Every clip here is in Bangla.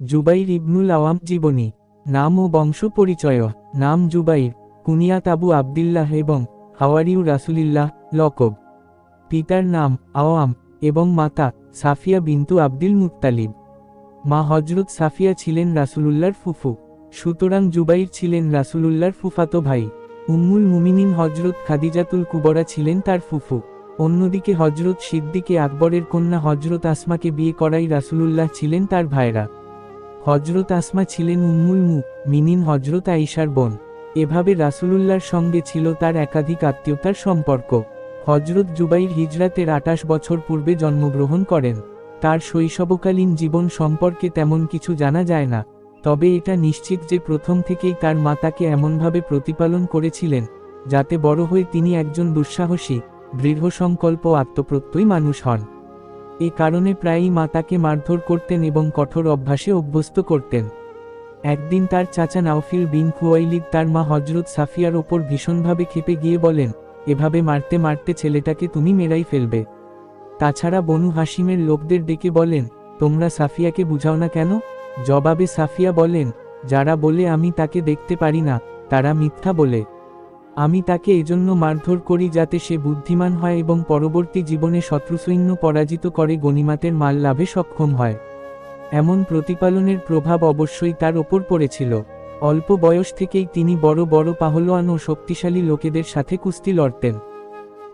জুবাইর ইবনুল আওয়াম জীবনী, নাম ও বংশ পরিচয় নাম জুবাইর, কুনিয়াত আবু আবদিল্লাহ এবং হাওয়ারিউ রাসুলিল্লাহ, লকব। পিতার নাম আওয়াম এবং মাতা সাফিয়া বিন্তু আব্দুল মুত্তালিব। মা হজরত সাফিয়া ছিলেন রাসুলুল্লাহর ফুফু, সুতরাং জুবাইর ছিলেন রাসুলুল্লাহর ফুফাতো ভাই। উম্মুল মুমিনিন হজরত খাদিজাতুল কুবরা ছিলেন তার ফুফু। অন্যদিকে হজরত সিদ্দিকে আকবরের কন্যা হজরত আসমাকে বিয়ে করাই রাসুলুল্লাহ ছিলেন তার ভাইরা। হজরত আসমা ছিলেন উম্মুল মু, মিনিন হজরত আইসার বোন। এভাবে রাসুলুল্লাহর সঙ্গে ছিল তার একাধিক আত্মীয়তার সম্পর্ক। হজরত জুবাইর হিজরাতের আটাশ বছর পূর্বে জন্মগ্রহণ করেন। তার শৈশবকালীন জীবন সম্পর্কে তেমন কিছু জানা যায় না। তবে এটা নিশ্চিত যে প্রথম থেকেই তার মা তাকে এমনভাবে প্রতিপালন করেছিলেন, যাতে বড় হয়ে তিনি একজন দুঃসাহসী দৃঢ় সংকল্প ও আত্মপ্রত্যয়ী মানুষ হন। এ কারণে প্রায়ই মা তাকে মারধর করতেন এবং কঠোর অভ্যাসে অভ্যস্ত করতেন। একদিন তার চাচা নাওফিল বিন খুয়াইলিদ তার মা হজরত সাফিয়ার ওপর ভীষণভাবে ক্ষেপে গিয়ে বলেন, এভাবে মারতে মারতে ছেলেটাকে তুমি মেরাই ফেলবে। তাছাড়া বনু হাসিমের লোকদের ডেকে বলেন, তোমরা সাফিয়াকে বুঝাও না কেন? জবাবে সাফিয়া বলেন, যারা বলে আমি তাকে দেখতে পারি না, তারা মিথ্যা বলে। আমি তাকে এজন্য মারধর করি যাতে সে বুদ্ধিমান হয় এবং পরবর্তী জীবনে শত্রুসৈন্য পরাজিত করে গণিমাতের মাল লাভে সক্ষম হয়। এমন প্রতিপালনের প্রভাব অবশ্যই তার ওপর পড়েছিল। অল্প বয়স থেকেই তিনি বড় বড় পাহলোয়ান ও শক্তিশালী লোকেদের সাথে কুস্তি লড়তেন।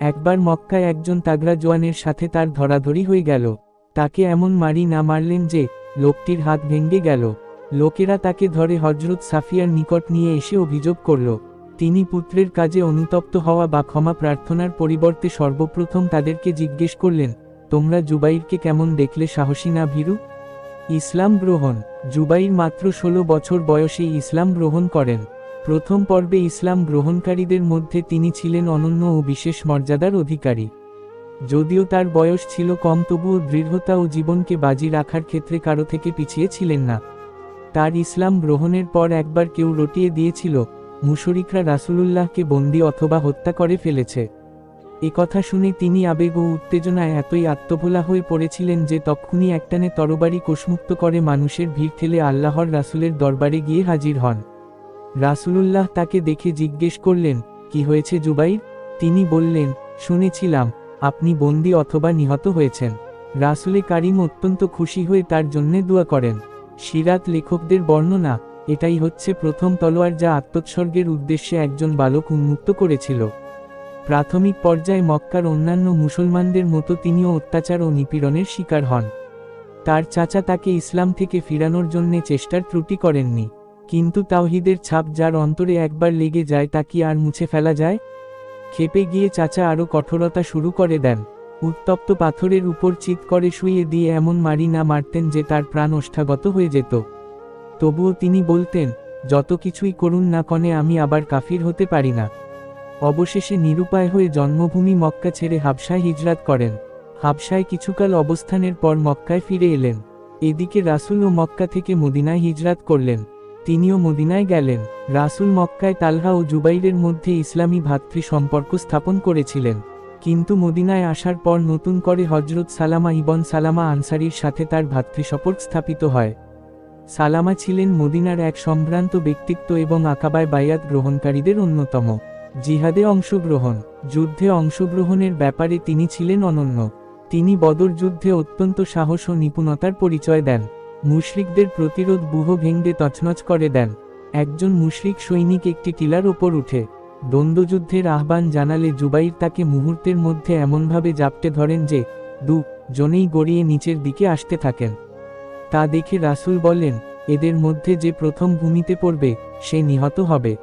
একবার মক্কায় একজন তাগড়া জোয়ানের সাথে তার ধরাধরি হয়ে গেল। তাকে এমন মারি না মারলেন যে, লোকটির হাত ভেঙে গেল। লোকেরা তাকে ধরে হজরত সাফিয়ার নিকট নিয়ে এসে অভিযোগ করল তিনি পুত্রের কাজে অনুতপ্ত হওয়া বা ক্ষমা প্রার্থনার পরিবর্তে সর্বপ্রথম তাদেরকে জিজ্ঞেস করলেন, তোমরা জুবাইরকে কেমন দেখলে সাহসী না ভীরু? ইসলাম গ্রহণ। জুবাইর মাত্র ষোলো বছর বয়সে ইসলাম গ্রহণ করেন। প্রথম পর্বে ইসলাম গ্রহণকারীদের মধ্যে তিনি ছিলেন অনন্য ও বিশেষ মর্যাদার অধিকারী। যদিও তার বয়স ছিল কম, তবুও দৃঢ়তা ও জীবনকে বাজি রাখার ক্ষেত্রে কারও থেকে পিছিয়ে ছিলেন না। তার ইসলাম গ্রহণের পর একবার কেউ রটিয়ে দিয়েছিল মুশরিকরা রাসূলুল্লাহকে বন্দি অথবা হত্যা করে ফেলেছে। কথা শুনে তিনি আবেগ ও উত্তেজনায় এতই আত্মভোলা হয়ে পড়েছিলেন যে তক্ষুনি একটানে তরবারি কোষমুক্ত করে মানুষের ভিড় ঠেলে আল্লাহর রাসূলের দরবারে গিয়ে হাজির হন। রাসূলুল্লাহ তাকে দেখে জিজ্ঞেস করলেন, কি হয়েছে জুবাইর? তিনি বললেন, শুনেছিলাম, আপনি বন্দি অথবা নিহত হয়েছেন। রাসুলে কারিম অত্যন্ত খুশি হয়ে তার জন্যে দোয়া করেন। সিরাত লেখকদের বর্ণনা এটাই হচ্ছে প্রথম তলোয়ার যা আত্মোৎসর্গের উদ্দেশ্যে একজন বালক উন্মুক্ত করেছিল। প্রাথমিক পর্যায়ে মক্কার অন্যান্য মুসলমানদের মতো তিনিও অত্যাচার ও নিপীড়নের শিকার হন। তার চাচা তাকে ইসলাম থেকে ফিরানোর জন্যে চেষ্টার ত্রুটি করেননি। কিন্তু তাওহিদের ছাপ যার অন্তরে একবার লেগে যায় তা কি আর মুছে ফেলা যায়? খেপে গিয়ে চাচা আরও কঠোরতা শুরু করে দেন। উত্তপ্ত পাথরের উপর চিৎ করে শুয়ে দিয়ে এমন মারি না মারতেন যে তার প্রাণ ওষ্ঠাগত হয়ে যেত। তবুও তিনি বলতেন, যত কিছুই করুন না কনে আমি আবার কাফির হতে পারি না। অবশেষে নিরুপায় হয়ে জন্মভূমি মক্কা ছেড়ে হাবসায় হিজরাত করেন। হাবসায় কিছুকাল অবস্থানের পর মক্কায় ফিরে এলেন। এদিকে রাসুল ও মক্কা থেকে মদিনায় হিজরাত করলেন। তিনিও মদিনায় গেলেন। রাসুল মক্কায় তালহা ও জুবাইরের মধ্যে ইসলামী ভাতৃ সম্পর্ক স্থাপন করেছিলেন। কিন্তু মদিনায় আসার পর নতুন করে হজরত সালামা ইবন সালামা আনসারির সাথে তার ভাতৃসম্পর্ক স্থাপিত হয়। সালামা ছিলেন মদিনার এক সম্ভ্রান্ত ব্যক্তিত্ব এবং আকাবায় বায়াত গ্রহণকারীদের অন্যতম। জিহাদে অংশগ্রহণ, যুদ্ধে অংশগ্রহণের ব্যাপারে তিনি ছিলেন অনন্য। তিনি বদর যুদ্ধে অত্যন্ত সাহস ও নিপুণতার পরিচয় দেন। মুশরিকদের প্রতিরোধ বুহ ভেঙ্গে তছনছ করে দেন। একজন মুশরিক সৈনিক একটি টিলার ওপর উঠে। দ্বন্দ্বযুদ্ধের আহ্বান জানালে জুবাইর তাকে মুহূর্তের মধ্যে এমনভাবে জাপটে ধরেন যে, দু, জনেই গড়িয়ে নিচের দিকে আসতে থাকেন। তা দেখে রাসুল বলেন এদের মধ্যে যে প্রথম ভূমিতে পড়বে, সে নিহত হবে।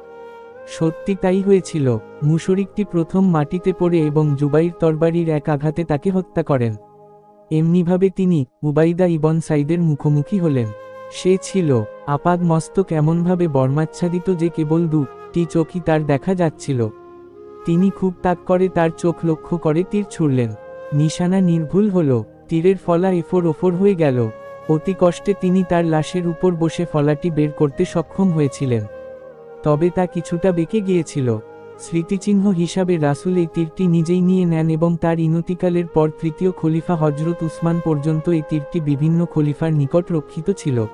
সত্যি তাই হয়েছিল, মুশরিকটি প্রথম মাটিতে পড়ে এবং জুবাইর তরবারির এক আঘাতে তাকে হত্যা করেন। এমনিভাবে তিনি উবাইদা ইবন সাইদের মুখোমুখি হলেন। সে ছিল আপাদ মস্তক এমনভাবে বর্মাচ্ছাদিত যে কেবল দুটি চোখই তার দেখা যাচ্ছিল। তিনি খুব তাক করে তার চোখ লক্ষ্য করে তীর ছুড়লেন। নিশানা নির্ভুল হল, তীরের ফলা এফোর ওফর হয়ে গেল। অতি কষ্টে তিনি তার লাশের উপর বসে ফলাটি বের করতে সক্ষম হয়েছিলেন। তবে তা কিছুটা বেঁকে গিয়েছিল। স্মৃতিচিহ্ন হিসাবে রাসুল এই তীরটি নিজেই নিয়ে নেন এবং তার ইনতিকালের পর তৃতীয় খলিফা হজরত উসমান পর্যন্ত এই তীরটি বিভিন্ন খলিফার নিকট রক্ষিত ছিল।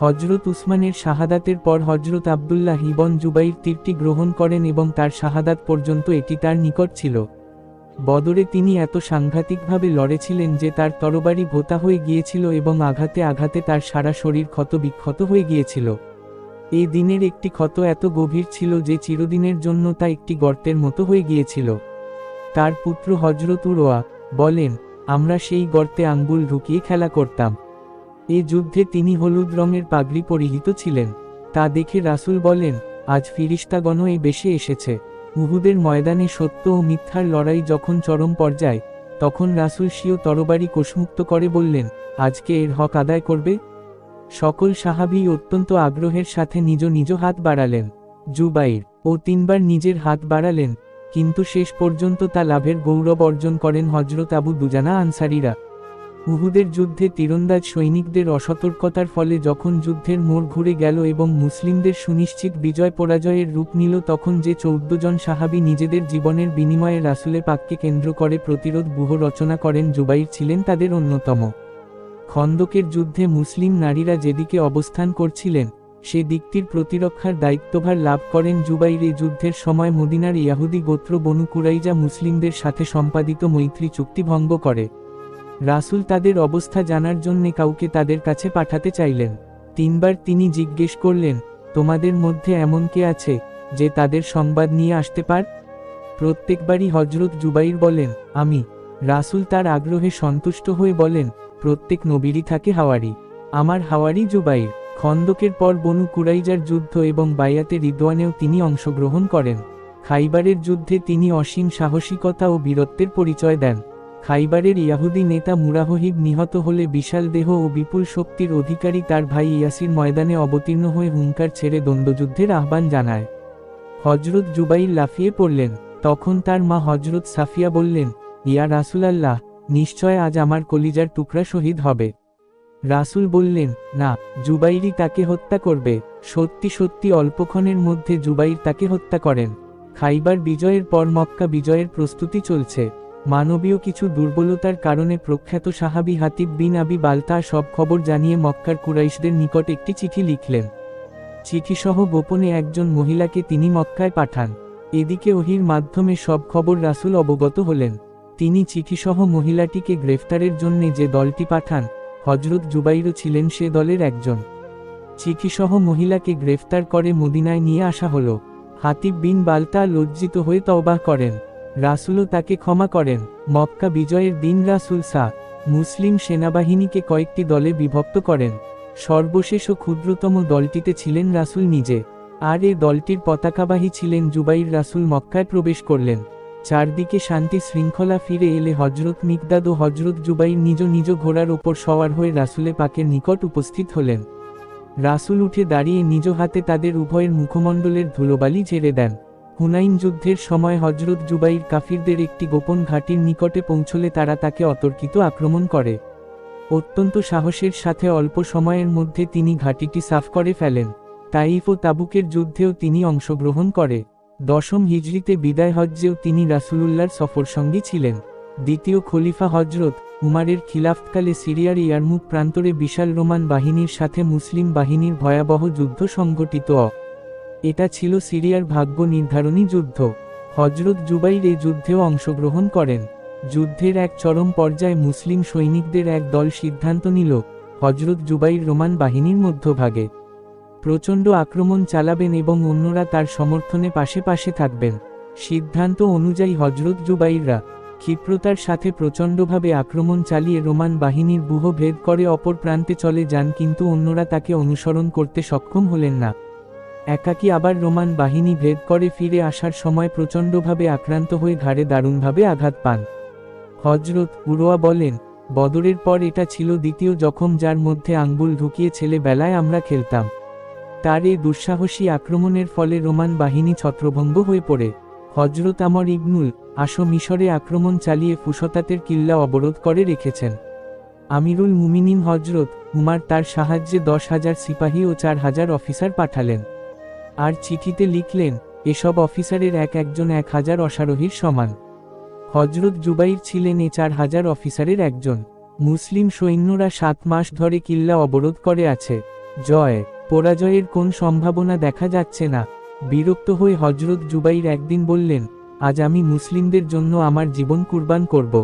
হজরত উসমানের শাহাদাতের পর হজরত আবদুল্লাহ ইবন জুবাইর তীরটি গ্রহণ করেন এবং তার শাহাদাত পর্যন্ত এটি তার নিকট ছিল। বদরে তিনি এত সাংঘাতিকভাবে লড়েছিলেন যে তার তরবারি ভোতা হয়ে গিয়েছিল এবং আঘাতে আঘাতে তার সারা শরীর ক্ষত বিক্ষত হয়ে গিয়েছিল। এই দিনের একটি ক্ষত এত গভীর ছিল যে চিরদিনের জন্য তা একটি গর্তের মতো হয়ে গিয়েছিল। তার পুত্র হজরত উরোয়া বলেন, আমরা সেই গর্তে আঙ্গুল ঢুকিয়ে খেলা করতাম। এ যুদ্ধে তিনি হলুদ রঙের পাগড়ি পরিহিত ছিলেন। তা দেখে রাসূল বলেন, আজ ফিরিস্তাগণ এই বেশে এসেছে। উহুদের ময়দানে সত্য ও মিথ্যার লড়াই যখন চরম পর্যায়, তখন রাসূল স্বীয় তরবারি কোষমুক্ত করে বললেন, আজকে এর হক আদায় করবে? সকল সাহাবী অত্যন্ত আগ্রহের সাথে নিজ নিজ হাত বাড়ালেন। জুবাইর ও তিনবার নিজের হাত বাড়ালেন, কিন্তু শেষ পর্যন্ত তা লাভের গৌরব অর্জন করেন হজরত আবু দুজানা আনসারিরা। উহুদের যুদ্ধে তীরন্দাজ সৈনিকদের অসতর্কতার ফলে যখন যুদ্ধের মোড় ঘুরে গেল এবং মুসলিমদের সুনিশ্চিত বিজয় পরাজয়ের রূপ নিল তখন যে চৌদ্দ জন সাহাবি নিজেদের জীবনের বিনিময়ে রাসুলে পাককে কেন্দ্র করে প্রতিরোধ ব্যূহ রচনা করেন জুবাইর ছিলেন তাদের অন্যতম। খন্দকের যুদ্ধে মুসলিম নারীরা যেদিকে অবস্থান করছিলেন, সে দিকটির প্রতিরক্ষার দায়িত্বভার লাভ করেন জুবাইর এ যুদ্ধের সময় মদিনার ইয়াহুদি গোত্র বনু কুরাইজা মুসলিমদের সাথে সম্পাদিত মৈত্রী চুক্তি ভঙ্গ করে। রাসূল তাদের অবস্থা জানার জন্যে কাউকে তাদের কাছে পাঠাতে চাইলেন। তিনবার তিনি জিজ্ঞেস করলেন, তোমাদের মধ্যে এমন কে আছে যে তাদের সংবাদ নিয়ে আসতে পার? প্রত্যেকবারই হজরত জুবাইর বলেন, আমি। রাসূল তার আগ্রহে সন্তুষ্ট হয়ে বলেন, প্রত্যেক নবীরই থাকে হাওয়ারি। আমার হাওয়ারি জুবাইর। খন্দকের পর বনু কুরাইজার যুদ্ধ এবং বায়াতে রিদওয়ানেও তিনি অংশগ্রহণ করেন। খাইবারের যুদ্ধে তিনি অসীম সাহসিকতা ও বীরত্বের পরিচয় দেন। খাইবারের ইয়াহুদি নেতা মুরাহহিব নিহত হলে বিশাল দেহ ও বিপুল শক্তির অধিকারী তার ভাই ইয়াসির ময়দানে অবতীর্ণ হয়ে হুঙ্কার ছেড়ে দ্বন্দ্বযুদ্ধের আহ্বান জানায়। হজরত জুবাইর লাফিয়ে পড়লেন। তখন তার মা হজরত সাফিয়া বললেন, ইয়া রাসুলাল্লাহ, নিশ্চয় আজ আমার কলিজার টুকরা শহীদ হবে। রাসুল বললেন, না, জুবাইরই তাকে হত্যা করবে। সত্যি সত্যি অল্পক্ষণের মধ্যে জুবাইর তাকে হত্যা করেন। খাইবার বিজয়ের পর মক্কা বিজয়ের প্রস্তুতি চলছে। মানবীয় কিছু দুর্বলতার কারণে প্রখ্যাত সাহাবি হাতিব বিন আবি বালতা সব খবর জানিয়ে মক্কার কুরাইশদের নিকট একটি চিঠি লিখলেন। চিঠিসহ গোপনে একজন মহিলাকে তিনি মক্কায় পাঠান। এদিকে ওহির মাধ্যমে সব খবর রাসুল অবগত হলেন। তিনি চিঠিসহ মহিলাটিকে গ্রেফতারের জন্য যে দলটি পাঠান হজরত জুবাইরও ছিলেন সে দলের একজন। চিঠিসহ মহিলাকে গ্রেফতার করে মদিনায় নিয়ে আসা হল। হাতিব বিন বালতা লজ্জিত হয়ে তওবাহ করেন। রাসুলও তাকে ক্ষমা করেন। মক্কা বিজয়ের দিন রাসুল সা, মুসলিম সেনাবাহিনীকে কয়েকটি দলে বিভক্ত করেন। সর্বশেষ ও ক্ষুদ্রতম দলটিতে ছিলেন রাসুল নিজে। আর এ দলটির পতাকাবাহী ছিলেন জুবাইর রাসুল মক্কায় প্রবেশ করলেন। চারদিকে শান্তি শৃঙ্খলা ফিরে এলে হজরত মিকদাদ ও হজরত জুবাইর নিজ নিজ ঘোড়ার ওপর সওয়ার হয়ে রাসুলে পাকের নিকট উপস্থিত হলেন। রাসুল উঠে দাঁড়িয়ে নিজ হাতে তাদের উভয়ের মুখমণ্ডলের ধুলোবালি ঝেড়ে দেন। হুনাইন যুদ্ধের সময় হজরত জুবাইর কাফিরদের একটি গোপন ঘাটির নিকটে পৌঁছলে তারা তাকে অতর্কিত আক্রমণ করে। অত্যন্ত সাহসের সাথে অল্প সময়ের মধ্যে তিনি ঘাটিটি সাফ করে ফেলেন। তাইফ ও তাবুকের যুদ্ধেও তিনি অংশগ্রহণ করে। দশম হিজড়িতে বিদায় হজ্জেও তিনি রাসুলুল্লাহর সফরসঙ্গী ছিলেন। দ্বিতীয় খলিফা হজরত উমারের খিলাফতকালে সিরিয়ার ইয়ারমুক প্রান্তরে বিশাল রোমান বাহিনীর সাথে মুসলিম বাহিনীর ভয়াবহ যুদ্ধ সংঘটিত। এটা ছিল সিরিয়ার ভাগ্য নির্ধারণী যুদ্ধ। হজরত জুবাইর এই যুদ্ধেও অংশগ্রহণ করেন। যুদ্ধের এক চরম পর্যায়ে মুসলিম সৈনিকদের এক দল সিদ্ধান্ত নিল, হজরত জুবাইর রোমান বাহিনীর মধ্যভাগে। প্রচণ্ড আক্রমণ চালাবেন এবং অন্যরা তার সমর্থনে পাশে পাশে থাকবেন। সিদ্ধান্ত অনুযায়ী হজরত জুবাইররা ক্ষিপ্রতার সাথে প্রচণ্ডভাবে আক্রমণ চালিয়ে রোমান বাহিনীর বুহ ভেদ করে অপর প্রান্তে চলে যান, কিন্তু অন্যরা তাকে অনুসরণ করতে সক্ষম হলেন না। একাকী আবার রোমান বাহিনী ভেদ করে ফিরে আসার সময় প্রচণ্ডভাবে আক্রান্ত হয়ে ঘাড়ে দারুণভাবে আঘাত পান। হজরত উরোয়া বলেন, বদরের পর এটা ছিল দ্বিতীয় জখম যার মধ্যে আঙ্গুল ঢুকিয়ে ছেলেবেলায় আমরা খেলতাম। তার এই দুঃসাহসী আক্রমণের ফলে রোমান বাহিনী ছত্রভঙ্গ হয়ে পড়ে। হজরত আমর ইবনুল আসো মিশরে আক্রমণ চালিয়ে ফুসতাতের কিল্লা অবরোধ করে রেখেছেন। আমিরুল মুমিনিন হজরত উমার তার সাহায্যে দশ হাজার সিপাহী ও চার হাজার অফিসার পাঠালেন। আর চিঠিতে লিখলেন, এসব অফিসারের এক একজন এক হাজার অশ্বারোহীর সমান। হজরত জুবাইর ছিলেন এ চার হাজার অফিসারের একজন। মুসলিম সৈন্যরা সাত মাস ধরে কিল্লা অবরোধ করে আছে। জয়, পরাজয়ের কোন সম্ভাবনা দেখা যাচ্ছে না। বিরক্ত হয়ে হজরত জুবাইর একদিন বললেন, আজ আমি মুসলিমদের জন্য আমার জীবন কুরবান করব।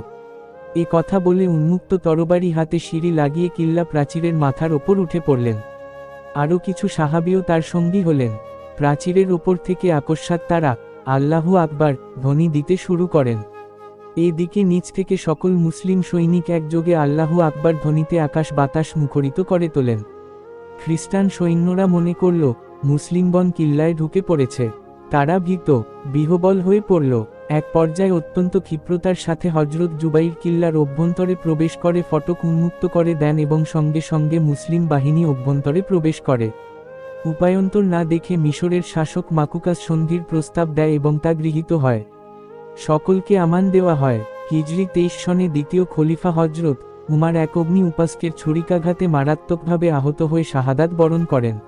এ কথা বলে উন্মুক্ত তরবারি হাতে সিঁড়ি লাগিয়ে কিল্লা প্রাচীরের মাথার ওপর উঠে পড়লেন। আরও কিছু সাহাবিও তার সঙ্গী হলেন। প্রাচীরের ওপর থেকে আকস্মাত তারা আল্লাহু আকবার ধ্বনি দিতে শুরু করেন। এদিকে নিচ থেকে সকল মুসলিম সৈনিক একযোগে আল্লাহু আকবার ধ্বনিতে আকাশ বাতাস মুখরিত করে তোলেন। খ্রিস্টান সৈন্যরা মনে করল, মুসলিমগণ কিল্লায় ঢুকে পড়েছে। তারা ভীত, বিহবল হয়ে পড়ল। এক পর্যায়ে অত্যন্ত ক্ষিপ্রতার সাথে হজরত জুবাইর কিল্লার অভ্যন্তরে প্রবেশ করে ফটক উন্মুক্ত করে দেন এবং সঙ্গে সঙ্গে মুসলিম বাহিনী অভ্যন্তরে প্রবেশ করে। উপায়ন্তর না দেখে মিশরের শাসক মাকুকাস সন্ধির প্রস্তাব দেয় এবং তা গৃহীত হয়। সকলকে আমান দেওয়া হয়। হিজরি তেইশ সনে দ্বিতীয় খলিফা হজরত উমার এক অগ্নি উপাসকের ছুরিকাঘাতে মারাত্মকভাবে আহত হয়ে শাহাদাত বরণ করেন।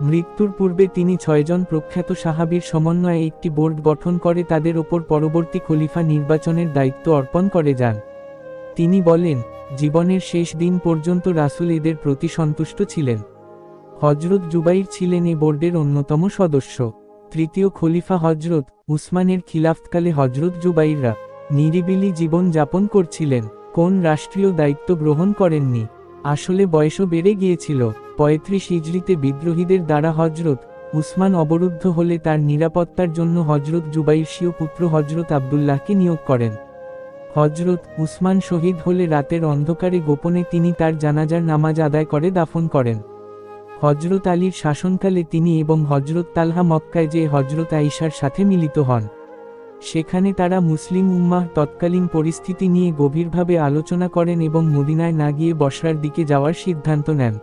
মৃত্যুর পূর্বে তিনি ছয়জন প্রখ্যাত সাহাবীর সমন্বয়ে একটি বোর্ড গঠন করে তাদের ওপর পরবর্তী খলিফা নির্বাচনের দায়িত্ব অর্পণ করে যান। তিনি বলেন, জীবনের শেষ দিন পর্যন্ত রাসূল এদের প্রতি সন্তুষ্ট ছিলেন। হজরত জুবাইর ছিলেন এ বোর্ডের অন্যতম সদস্য। তৃতীয় খলিফা হজরত উসমানের খিলাফতকালে হজরত জুবাইররা নিরিবিলি জীবন যাপন করছিলেন, কোন রাষ্ট্রীয় দায়িত্ব গ্রহণ করেননি। আসলে বয়সও বেড়ে গিয়েছিল, পঁয়ত্রিশ হিজড়িতে বিদ্রোহীদের দ্বারা হজরত উসমান অবরুদ্ধ হলে তার নিরাপত্তার জন্য হজরত জুবাইরশীয় পুত্র হজরত আবদুল্লাহকে নিয়োগ করেন। হজরত উসমান শহীদ হলে রাতের অন্ধকারে গোপনে তিনি তার জানাজার নামাজ আদায় করে দাফন করেন। হজরত আলীর শাসনকালে তিনি এবং হজরত তালহা মক্কায় যে হজরত আইসার সাথে মিলিত হন। সেখানে তারা মুসলিম উম্মাহ তৎকালীন পরিস্থিতি নিয়ে গভীরভাবে আলোচনা করেন এবং মদিনায় না গিয়ে বসরার দিকে যাওয়ার সিদ্ধান্ত নেন।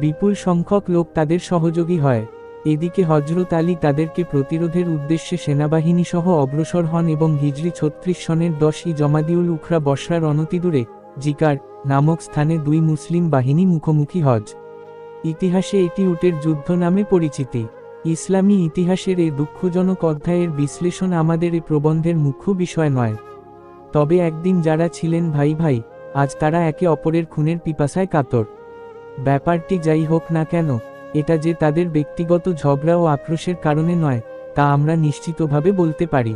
বিপুল সংখ্যক লোক তাদের সহযোগী হয়। এদিকে হজরত আলী তাদেরকে প্রতিরোধের উদ্দেশ্যে সেনাবাহিনী সহ অগ্রসর হন এবং হিজরি ছত্রিশ সনের দশই জমাদিউল উখরা বসরার অনতিদূরে জিকার নামক স্থানে দুই মুসলিম বাহিনী মুখোমুখি হজ ইতিহাসে এটি উটের যুদ্ধ নামে পরিচিতি। ইসলামী ইতিহাসের এই দুঃখজনক অধ্যায়ের বিশ্লেষণ আমাদের এ প্রবন্ধের মুখ্য বিষয় নয়। তবে একদিন যারা ছিলেন ভাই ভাই, আজ তারা একে অপরের খুনের পিপাসায় কাতর। ব্যাপারটি যাই হোক না কেন, এটা যে তাদের ব্যক্তিগত ঝগড়া ও আক্রোশের কারণে নয়, তা আমরা নিশ্চিতভাবে বলতে পারি।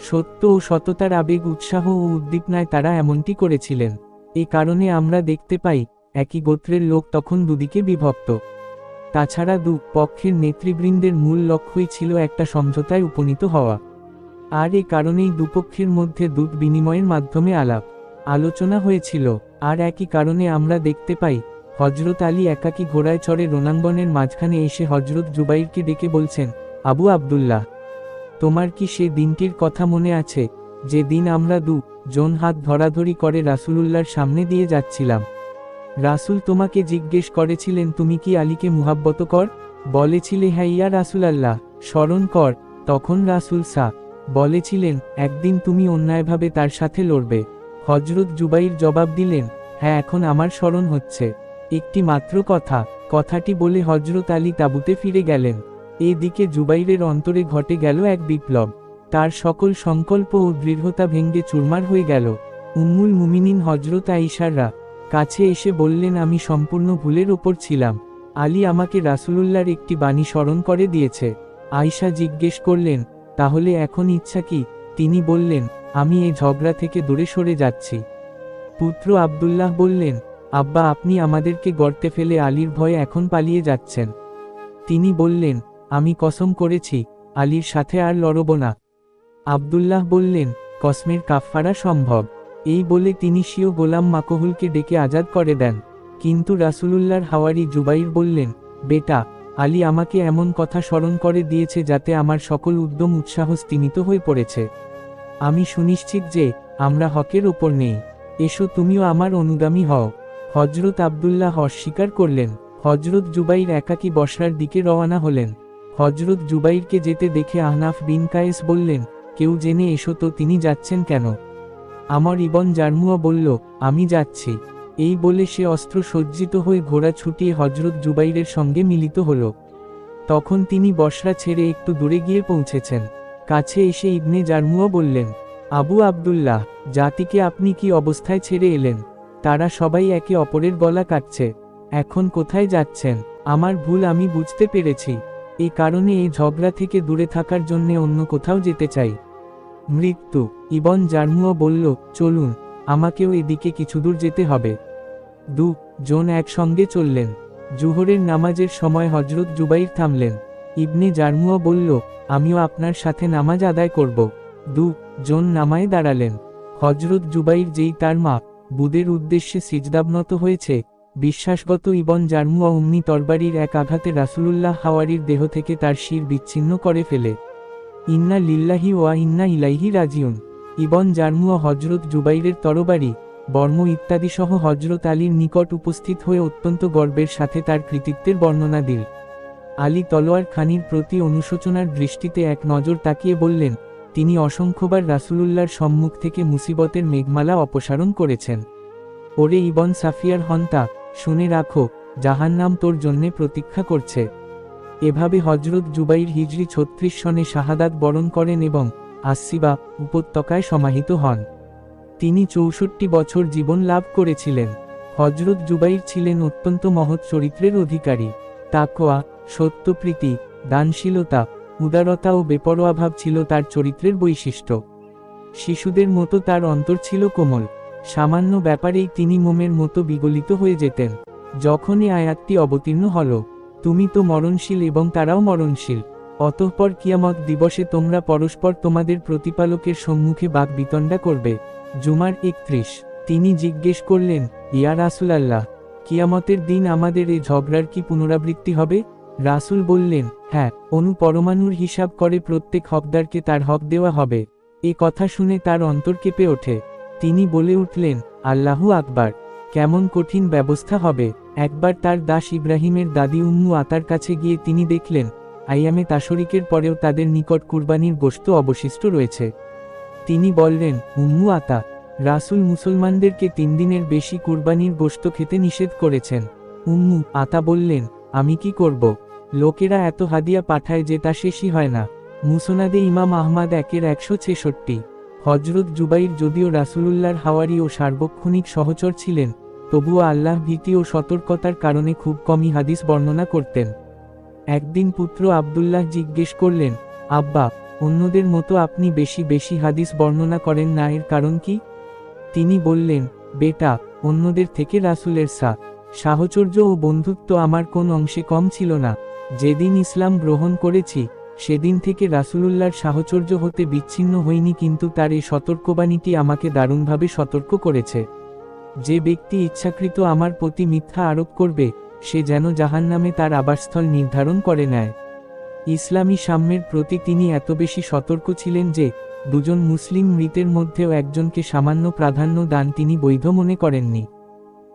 সত্য ও সততার আবেগ, উৎসাহ ও উদ্দীপনায় তারা এমনটি করেছিলেন। এ কারণে আমরা দেখতে পাই একই গোত্রের লোক তখন দুদিকে বিভক্ত। তাছাড়া দু পক্ষের নেতৃবৃন্দের মূল লক্ষ্যই ছিল একটা সমঝোতায় উপনীত হওয়া। আর এ কারণেই দুপক্ষের মধ্যে দুধ বিনিময়ের মাধ্যমে আলাপ, আলোচনা হয়েছিল। আর একই কারণে আমরা দেখতে পাই হজরত আলী একাকী ঘোড়ায় চড়ে রোনাঙ্গনের মাঝখানে এসে হজরত জুবাইরকে ডেকে বলছেন, আবু আবদুল্লাহ, তোমার কি সে দিনটির কথা মনে আছে, যে দিন আমরা দু জন হাত ধরাধরি করে রাসূলুল্লাহর সামনে দিয়ে যাচ্ছিলাম? রাসূল তোমাকে জিজ্ঞেস করেছিলেন, তুমি কি আলীকে মুহাব্বত কর? বলেছিলে হ্যাঁ ইয়া রাসূল আল্লাহ স্মরণ কর। তখন রাসূল সা, বলেছিলেন, একদিন তুমি অন্যায়ভাবে তার সাথে লড়বে। হজরত জুবাইর জবাব দিলেন হ্যাঁ এখন আমার স্মরণ হচ্ছে। একটি মাত্র কথা, কথাটি বলে হজরত আলী তাবুতে ফিরে গেলেন। এদিকে জুবাইরের অন্তরে ঘটে গেল এক বিপ্লব। তার সকল সংকল্প ও দৃঢ়তা ভেঙ্গে চুরমার হয়ে গেল। উম্মুল মুমিনিন হজরত আইসাররা কাছে এসে বললেন, আমি সম্পূর্ণ ভুলের ওপর ছিলাম। আলী আমাকে রাসূলুল্লাহর একটি বাণী স্মরণ করে দিয়েছে। আয়সা জিজ্ঞেস করলেন, তাহলে এখন ইচ্ছা কি? তিনি বললেন, আমি এই ঝগড়া থেকে দূরে সরে যাচ্ছি। পুত্র আবদুল্লাহ বললেন, আব্বা, আপনি আমাদেরকে গর্তে ফেলে আলীর ভয়ে এখন পালিয়ে যাচ্ছেন। তিনি বললেন, আমি কসম করেছি, আলীর সাথে আর লড়ব না। আবদুল্লাহ বললেন, কসমের কাফফারা সম্ভব। এই বলে তিনি সিও গোলাম মাকহুলকে ডেকে আজাদ করে দেন। কিন্তু রাসূলুল্লাহর হাওয়ারি জুবাইর বললেন, বেটা, আলী আমাকে এমন কথা স্মরণ করে দিয়েছে যাতে আমার সকল উদ্যম উৎসাহ স্তিমিত হয়ে পড়েছে। আমি সুনিশ্চিত যে আমরা হকের ওপর নেই। এসো তুমিও আমার অনুগামী হও। হজরত আবদুল্লাহ অস্বীকার করলেন। হজরত জুবাইর একাকী বসরার দিকে রওয়ানা হলেন। হজরত জুবাইরকে যেতে দেখে আহনাফ বিন কায়েস বললেন, কেউ জেনে এসো তো তিনি যাচ্ছেন কেন? আমার ইবন জার্মুয়া বলল, আমি যাচ্ছি। এই বলে সে অস্ত্র সজ্জিত হয়ে ঘোড়া ছুটিয়ে হজরত জুবাইরের সঙ্গে মিলিত হল। তখন তিনি বসরা ছেড়ে একটু দূরে গিয়ে পৌঁছেছেন। কাছে এসে ইবনে জার্মুয়া বললেন, আবু আবদুল্লাহ, জাতিকে আপনি কি অবস্থায় ছেড়ে এলেন? তারা সবাই একে অপরের গলা কাটছে। এখন কোথায় যাচ্ছেন? আমার ভুল আমি বুঝতে পেরেছি। এই কারণে এই ঝগড়া থেকে দূরে থাকার জন্য অন্য কোথাও যেতে চাই। মৃত্যু। ইবন জার্মুয়া বলল, চলুন, আমাকেও এদিকে কিছু দূর যেতে হবে। দু, জন একসঙ্গে চললেন। জুহরের নামাজের সময় হজরত জুবাইর থামলেন। ইবনে জার্মুয়া বলল, আমিও আপনার সাথে নামাজ আদায় করব। দু, জন নামায় দাঁড়ালেন। হজরত জুবাইর যেই তার মা, বুদের উদ্দেশ্যে সিজদাবনত হয়েছে। বিশ্বাসগত ইবন জার্মুয়া অমনি তরবারির এক আঘাতে রাসুলুল্লাহ হাওয়ারির দেহ থেকে তার শির বিচ্ছিন্ন করে ফেলে। ইন্না লিল্লাহি ওয়া ইন্না ইলাইহি রাজিউন। ইবন জার্মুয়া হজরত জুবাইরের তরবারি, বর্ম ইত্যাদি সহ হজরত আলীর নিকট উপস্থিত হয়ে অত্যন্ত গর্বের সাথে তার কৃতিত্বের বর্ণনা দিল। আলী তলোয়ার খানির প্রতি অনুশোচনার দৃষ্টিতে এক নজর তাকিয়ে বললেন, তিনি অসংখ্যবার রাসুলুল্লাহর সম্মুখ থেকে মুসিবতের মেঘমালা অপসারণ করেছেন। ওরে ইবন সাফিয়ার হন্তা, শুনে রাখো, জাহান্নাম তোর জন্যে প্রতীক্ষা করছে। এভাবে হজরত জুবাইর হিজরি ছত্রিশ সনে শাহাদাত বরণ করেন এবং আসিবা উপত্যকায় সমাহিত হন। তিনি চৌষট্টি বছর জীবন লাভ করেছিলেন। হজরত জুবাইর ছিলেন অত্যন্ত মহৎ চরিত্রের অধিকারী। তাকোয়া সত্যপ্রীতি, দানশীলতা, উদারতা ও বেপরোয়াভাব ছিল তার চরিত্রের বৈশিষ্ট্য। শিশুদের মতো তার অন্তর ছিল কোমল। সামান্য ব্যাপারেই তিনি মোমের মতো বিগলিত হয়ে যেতেন। যখনই আয়াতটি অবতীর্ণ হল তুমি তো মরণশীল এবং তারাও মরণশীল। অতঃপর কিয়ামত দিবসে তোমরা পরস্পর তোমাদের প্রতিপালকের সম্মুখে বাক বিতণ্ডা করবে। জুমার একত্রিশ। তিনি জিজ্ঞেস করলেন, ইয়া রাসুল আল্লাহ কিয়ামতের দিন আমাদের এই ঝগড়ার কি পুনরাবৃত্তি হবে? রাসুল বললেন হ্যাঁ অনু পরমাণুর হিসাব করে প্রত্যেক হকদারকে তার হক দেওয়া হবে। এ কথা শুনে তার অন্তর কেঁপে ওঠে। তিনি বলে উঠলেন, আল্লাহু আকবার, কেমন কঠিন ব্যবস্থা হবে। একবার তার দাস ইব্রাহিমের দাদি উম্মু আতার কাছে গিয়ে তিনি দেখলেন আইয়ামে তাসরিকের পরেও তাদের নিকট কুরবানির গোশত অবশিষ্ট রয়েছে। তিনি বললেন, উম্মু আতা, রাসুল মুসলমানদেরকে তিন দিনের বেশি কুরবানির গোশত খেতে নিষেধ করেছেন। উম্মু আতা বললেন, আমি কি করব? লোকেরা এত হাদিয়া পাঠায় যে তা শেষই হয় না। মুসনাদে ইমাম আহমাদ একের একশো ছেষট্টি। হজরত জুবাইর যদিও রাসুলুল্লাহর হাওয়ারি ও সার্বক্ষণিক সহচর ছিলেন তবুও আল্লাহ ভীতি ও সতর্কতার কারণে খুব কমই হাদিস বর্ণনা করতেন। একদিন পুত্র আবদুল্লাহ জিজ্ঞেস করলেন, আব্বা, অন্যদের মতো আপনি বেশি বেশি হাদিস বর্ণনা করেন না, এর কারণ কি? তিনি বললেন, বেটা, অন্যদের থেকে রাসুলের সা, সাহচর্য ও বন্ধুত্ব আমার কোন অংশে কম ছিল না। যেদিন ইসলাম গ্রহণ করেছি, সেদিন থেকে রাসুলুল্লাহর সাহচর্য হতে বিচ্ছিন্ন হইনি, কিন্তু তার এই সতর্কবাণীটি আমাকে দারুণভাবে সতর্ক করেছে। যে ব্যক্তি ইচ্ছাকৃত আমার প্রতি মিথ্যা আরোপ করবে, সে যেন জাহান্নামে তার আবাসস্থল নির্ধারণ করে নেয়। ইসলামী সাম্যের প্রতি তিনি এত বেশি সতর্ক ছিলেন যে, দুজন মুসলিম মৃতের মধ্যেও একজনকে সামান্য প্রাধান্য দান তিনি বৈধ মনে করেননি।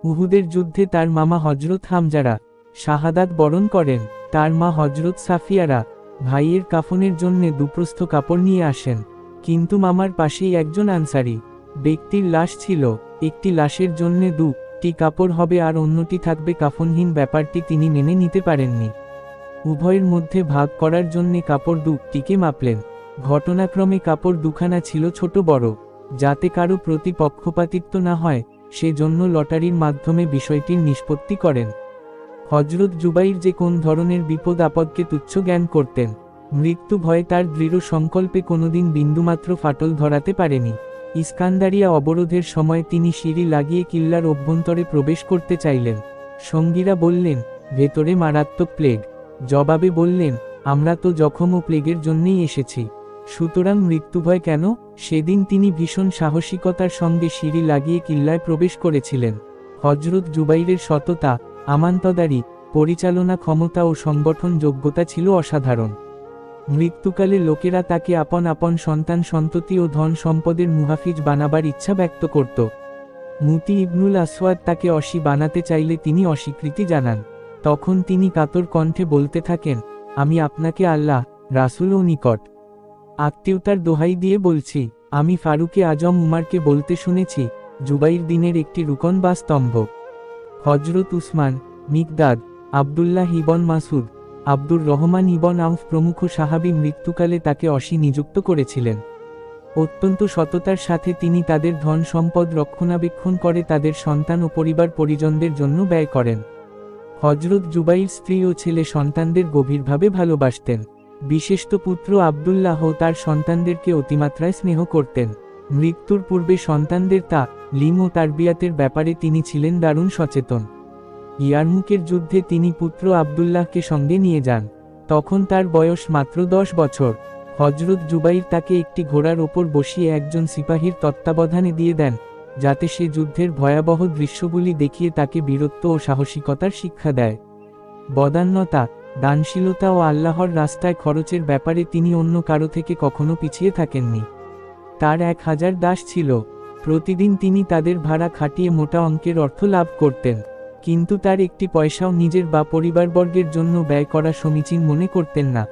উহুদের যুদ্ধে তার মামা হজরত হামজারা শাহাদাত বরণ করেন, তার মা হজরত সাফিয়ারা ভাইয়ের কাফনের জন্য দুপ্রস্থ কাপড় নিয়ে আসেন, কিন্তু মামার পাশেই একজন আনসারি, ব্যক্তির লাশ ছিল। একটি লাশের জন্য দুটি কাপড় হবে আর অন্যটি থাকবে কাফনহীন ব্যাপারটি তিনি মেনে নিতে পারেননি। উভয়ের মধ্যে ভাগ করার জন্যে কাপড় দুটিকে মাপলেন। ঘটনাক্রমে কাপড় দুখানা ছিল ছোট বড়, যাতে কারও প্রতি পক্ষপাতিত্ব না হয়, সেজন্য লটারির মাধ্যমে বিষয়টির নিষ্পত্তি করেন। হজরত জুবাইর যে কোন ধরনের বিপদ আপদকে তুচ্ছ জ্ঞান করতেন, মৃত্যু ভয়ে তার দৃঢ় সংকল্পে কোনোদিন বিন্দুমাত্র ফাটল ধরাতে পারেনি। ইস্কান্দারিয়া অবরোধের সময় তিনি সিঁড়ি লাগিয়ে কিল্লার অভ্যন্তরে প্রবেশ করতে চাইলেন। সঙ্গীরা বললেন, ভেতরে মারাত্মক প্লেগ। জবাবে বললেন, আমরা তো জখম ও প্লেগের জন্যেই এসেছি। সুতরাং মৃত্যুভয় কেন? সেদিন তিনি ভীষণ সাহসিকতার সঙ্গে সিঁড়ি লাগিয়ে কিল্লায় প্রবেশ করেছিলেন। হজরত জুবাইরের সততা, আমান্তদারি, পরিচালনা ক্ষমতা ও সংগঠন যোগ্যতা ছিল অসাধারণ। মৃত্যুকালে লোকেরা তাকে আপন আপন সন্তান সন্ততি ও ধন সম্পদের মুহাফিজ বানাবার ইচ্ছা ব্যক্ত করত। মুতি ইবনুল আসওয়াদ তাকে অসি বানাতে চাইলে তিনি অস্বীকৃতি জানান। তখন তিনি কাতর কণ্ঠে বলতে থাকেন, আমি আপনাকে আল্লাহ, রাসুল ও নিকট আত্মীয়তার দোহাই দিয়ে বলছি, আমি ফারুকে আজম উমারকে বলতে শুনেছি, জুবাইর দিনের একটি রুকন বা স্তম্ভ। হজরত উসমান, মিকদাদ, আবদুল্লাহ হিবন মাসুদ আব্দুর রহমান ইবন আউফ প্রমুখ সাহাবি মৃত্যুকালে তাকে অসি নিযুক্ত করেছিলেন। অত্যন্ত সততার সাথে তিনি তাদের ধন সম্পদ রক্ষণাবেক্ষণ করে তাদের সন্তান ও পরিবার পরিজনদের জন্য ব্যয় করেন। হজরত জুবাইর স্ত্রী ও ছেলে সন্তানদের গভীরভাবে ভালোবাসতেন। বিশেষত পুত্র আবদুল্লাহ তার সন্তানদেরকে অতিমাত্রায় স্নেহ করতেন। মৃত্যুর পূর্বে সন্তানদের তা, লিম ও তারবিয়াতের ব্যাপারে তিনি ছিলেন দারুণ সচেতন। ইয়ারমুকের যুদ্ধে তিনি পুত্র আবদুল্লাহকে সঙ্গে নিয়ে যান। তখন তার বয়স মাত্র দশ বছর। হজরত জুবাইর তাকে একটি ঘোড়ার ওপর বসিয়ে একজন সিপাহীর তত্ত্বাবধানে দিয়ে দেন, যাতে সে যুদ্ধের ভয়াবহ দৃশ্যগুলি দেখিয়ে তাকে বীরত্ব ও সাহসিকতার শিক্ষা দেয়। বদান্যতা, দানশীলতা ও আল্লাহর রাস্তায় খরচের ব্যাপারে তিনি অন্য কারও থেকে কখনো পিছিয়ে থাকেননি। তার এক হাজার দাস ছিল। প্রতিদিন তিনি তাদের ভাড়া খাটিয়ে মোটা অঙ্কের অর্থ লাভ করতেন। কিন্তু তার একটি পয়সাও নিজের বা পরিবারবর্গের জন্য ব্যয় করা সমীচীন মনে করতেন না।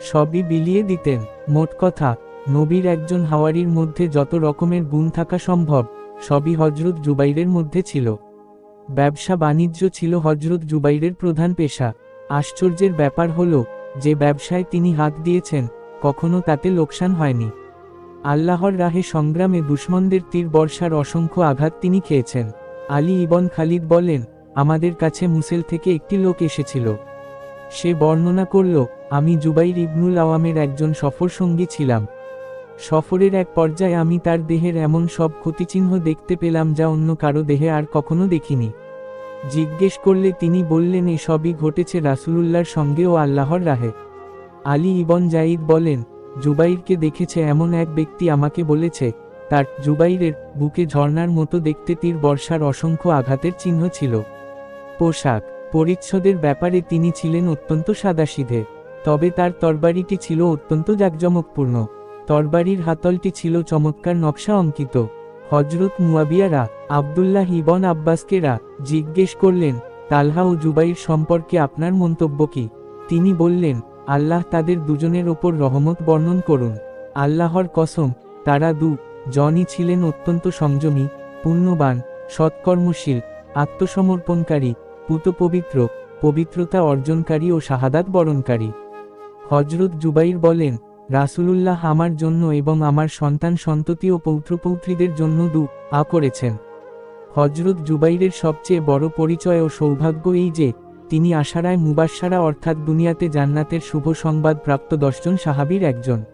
সবই বিলিয়ে দিতেন, মোট কথা, নবীর একজন হাওয়ারির মধ্যে যত রকমের গুণ থাকা সম্ভব, সবই হজরত জুবাইরের মধ্যে ছিল। ব্যবসা বাণিজ্য ছিল হজরত জুবাইরের প্রধান পেশা। আশ্চর্যের ব্যাপার হল, যে ব্যবসায় তিনি হাত দিয়েছেন, কখনো তাতে লোকসান হয়নি। আল্লাহর রাহে সংগ্রামে দুশ্মনদের তীর বর্ষার অসংখ্য আঘাত তিনি খেয়েছেন। আলী ইবন খালিদ বলেন আমাদের কাছে মুসেল থেকে একটি লোক এসেছিল। সে বর্ণনা করল, আমি জুবাইর ইবনুল আওয়ামের একজন সফর সঙ্গী ছিলাম। সফরের এক পর্যায়ে আমি তার দেহের এমন সব ক্ষতিচিহ্ন দেখতে পেলাম যা অন্য কারও দেহে আর কখনো দেখিনি। জিজ্ঞেস করলে তিনি বললেন, এসবই ঘটেছে রাসূলুল্লাহর সঙ্গে ও আল্লাহর রাহে। আলী ইবন জাইদ বলেন, জুবাইরকে দেখেছে এমন এক ব্যক্তি আমাকে বলেছে তার জুবাইরের বুকে ঝর্ণার মতো দেখতে তীর বর্ষার অসংখ্য আঘাতের চিহ্ন ছিল। পোশাক, পরিচ্ছদের ব্যাপারে তিনি ছিলেন অত্যন্ত সাদাসিধে, তবে তার তরবারিটি ছিল অত্যন্ত জাঁকজমকপূর্ণ। তরবারির হাতলটি ছিল চমৎকার নকশা অঙ্কিত। হজরত মুয়াবিয়ারা, আবদুল্লাহ ইবন আব্বাসকেরা জিজ্ঞেস করলেন, তালহা ও জুবাইর সম্পর্কে আপনার মন্তব্য কি? তিনি বললেন, আল্লাহ তাদের দুজনের ওপর রহমত বর্ণন করুন। আল্লাহর কসম, তারা দু জনই ছিলেন অত্যন্ত সংযমী, পুণ্যবান, সৎকর্মশীল, আত্মসমর্পণকারী পুত পবিত্র পবিত্রতা অর্জনকারী ও শাহাদাত বরণকারী। হজরত জুবাইর বলেন, রাসূলুল্লাহ আমার জন্য এবং আমার সন্তান সন্ততি ও পৌত্রপৌত্রীদের জন্য দু, আ করেছেন। হজরত জুবাইরের সবচেয়ে বড় পরিচয় ও সৌভাগ্য এই যে, তিনি আশারায় মুবাসারা অর্থাৎ দুনিয়াতে জান্নাতের শুভ সংবাদ প্রাপ্ত দশজন সাহাবীর একজন।